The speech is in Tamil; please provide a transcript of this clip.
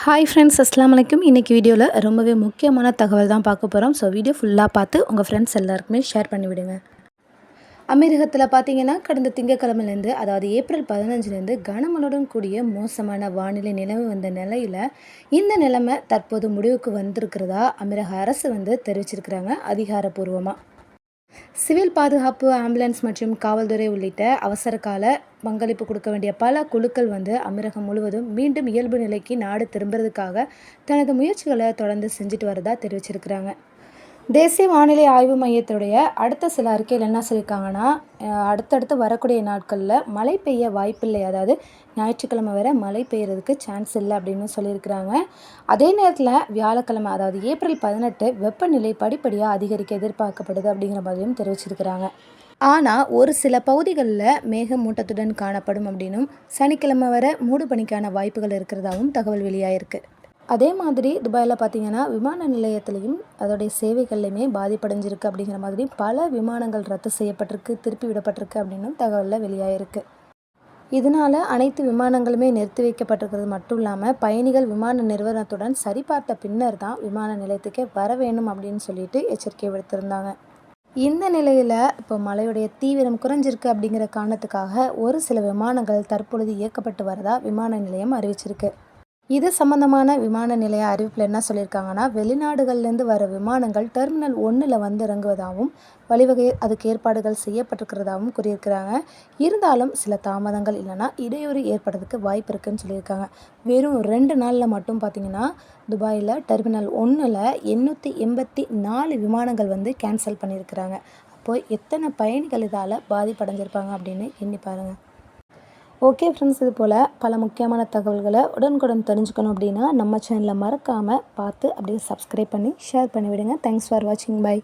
ஹாய் ஃப்ரெண்ட்ஸ் அஸ்லாம் வலைக்கும் இன்றைக்கி வீடியோவில் ரொம்பவே முக்கியமான தகவல் தான் பார்க்க போகிறோம் ஸோ வீடியோ ஃபுல்லாக பார்த்து உங்கள் ஃப்ரெண்ட்ஸ் எல்லாருக்குமே ஷேர் பண்ணிவிடுங்க அமீரகத்தில் பார்த்தீங்கன்னா கடந்த திங்கக்கிழமைலேருந்து அதாவது ஏப்ரல் பதினஞ்சுலேருந்து கனமழையுடன் கூடிய மோசமான வானிலை நிலவு வந்த நிலையில் இந்த நிலைமை தற்போது முடிவுக்கு வந்திருக்கிறதா அமீரக அரசு வந்து தெரிவிச்சிருக்கிறாங்க அதிகாரப்பூர்வமாக சிவில் பாதுகாப்பு ஆம்புலன்ஸ் மற்றும் காவல்துறை உள்ளிட்ட அவசர கால பங்களிப்பு கொடுக்க வேண்டிய பல குழுக்கள் வந்து அமீரகம் முழுவதும் மீண்டும் இயல்பு நிலைக்கு நாடு திரும்புறதுக்காக தனது முயற்சிகளை தொடர்ந்து செஞ்சுட்டு வரதா தெரிவிச்சிருக்கிறாங்க. தேசிய வானிலை ஆய்வு மையத்துடைய அடுத்த சில அறிக்கையில் என்ன சொல்லியிருக்காங்கன்னா அடுத்தடுத்து வரக்கூடிய நாட்களில் மழை பெய்ய வாய்ப்பில்லை. அதாவது ஞாயிற்றுக்கிழமை வர மழை பெய்யறதுக்கு சான்ஸ் இல்லை அப்படின்னு சொல்லியிருக்கிறாங்க. அதே நேரத்தில் வியாழக்கிழமை அதாவது ஏப்ரல் பதினெட்டு வெப்பநிலை படிப்படியாக அதிகரிக்க எதிர்பார்க்கப்படுது அப்படிங்கிற மாதிரியும் தெரிவிச்சிருக்கிறாங்க. ஆனால் ஒரு சில பகுதிகளில் மேகமூட்டத்துடன் காணப்படும் அப்படின்னும் சனிக்கிழமை வர மூடு பணிக்கான வாய்ப்புகள் இருக்கிறதாகவும் தகவல் வெளியாகிருக்கு அதே மாதிரி துபாயில் பார்த்தீங்கன்னா விமான நிலையத்துலேயும் அதோடைய சேவைகள்லையுமே பாதிப்படைஞ்சிருக்கு அப்படிங்கிற மாதிரி பல விமானங்கள் ரத்து செய்யப்பட்டிருக்கு திருப்பி விடப்பட்டிருக்கு அப்படின்னும் தகவலில் வெளியாயிருக்கு. இதனால் அனைத்து விமானங்களுமே நிறுத்தி வைக்கப்பட்டிருக்கிறது மட்டும் இல்லாமல் பயணிகள் விமான நிறுவனத்துடன் சரிபார்த்த பின்னர் தான் விமான நிலையத்துக்கே வர வேணும் அப்படின்னு சொல்லிட்டு எச்சரிக்கை விடுத்திருந்தாங்க. இந்த நிலையில் இப்போ மழையுடைய தீவிரம் குறைஞ்சிருக்கு அப்படிங்கிற காரணத்துக்காக ஒரு சில விமானங்கள் தற்பொழுது இயக்கப்பட்டு வரதா விமான நிலையம் அறிவிச்சிருக்கு. இது சம்பந்தமான விமான நிலைய அறிவிப்பில் என்ன சொல்லியிருக்காங்கன்னா வெளிநாடுகள்லேருந்து வர விமானங்கள் டெர்மினல் ஒன்றில் வந்து இறங்குவதாகவும் வழிவகை அதுக்கு ஏற்பாடுகள் செய்யப்பட்டிருக்கிறதாகவும் கூறியிருக்கிறாங்க. இருந்தாலும் சில தாமதங்கள் இல்லைன்னா இடையூறு ஏற்படுறதுக்கு வாய்ப்பு இருக்குன்னு சொல்லியிருக்காங்க. வெறும் ரெண்டு நாளில் மட்டும் பார்த்தீங்கன்னா துபாயில் டெர்மினல் ஒன்றில் எண்ணூற்றி எண்பத்தி நாலு விமானங்கள் வந்து கேன்சல் பண்ணியிருக்கிறாங்க. அப்போது எத்தனை பயணிகள் இதால் பாதிப்படைஞ்சிருப்பாங்க அப்படின்னு எண்ணி பாருங்கள் ஓகே ஃப்ரெண்ட்ஸ் இது போல் பல முக்கியமான தகவல்களை உடனுக்குடன் தெரிஞ்சுக்கணும் அப்படின்னா நம்ம சேனலை மறக்காமல் பார்த்து அப்படியே சப்ஸ்கிரைப் பண்ணி ஷேர் பண்ணிவிடுங்க தேங்க்ஸ் ஃபார் வாட்சிங் பை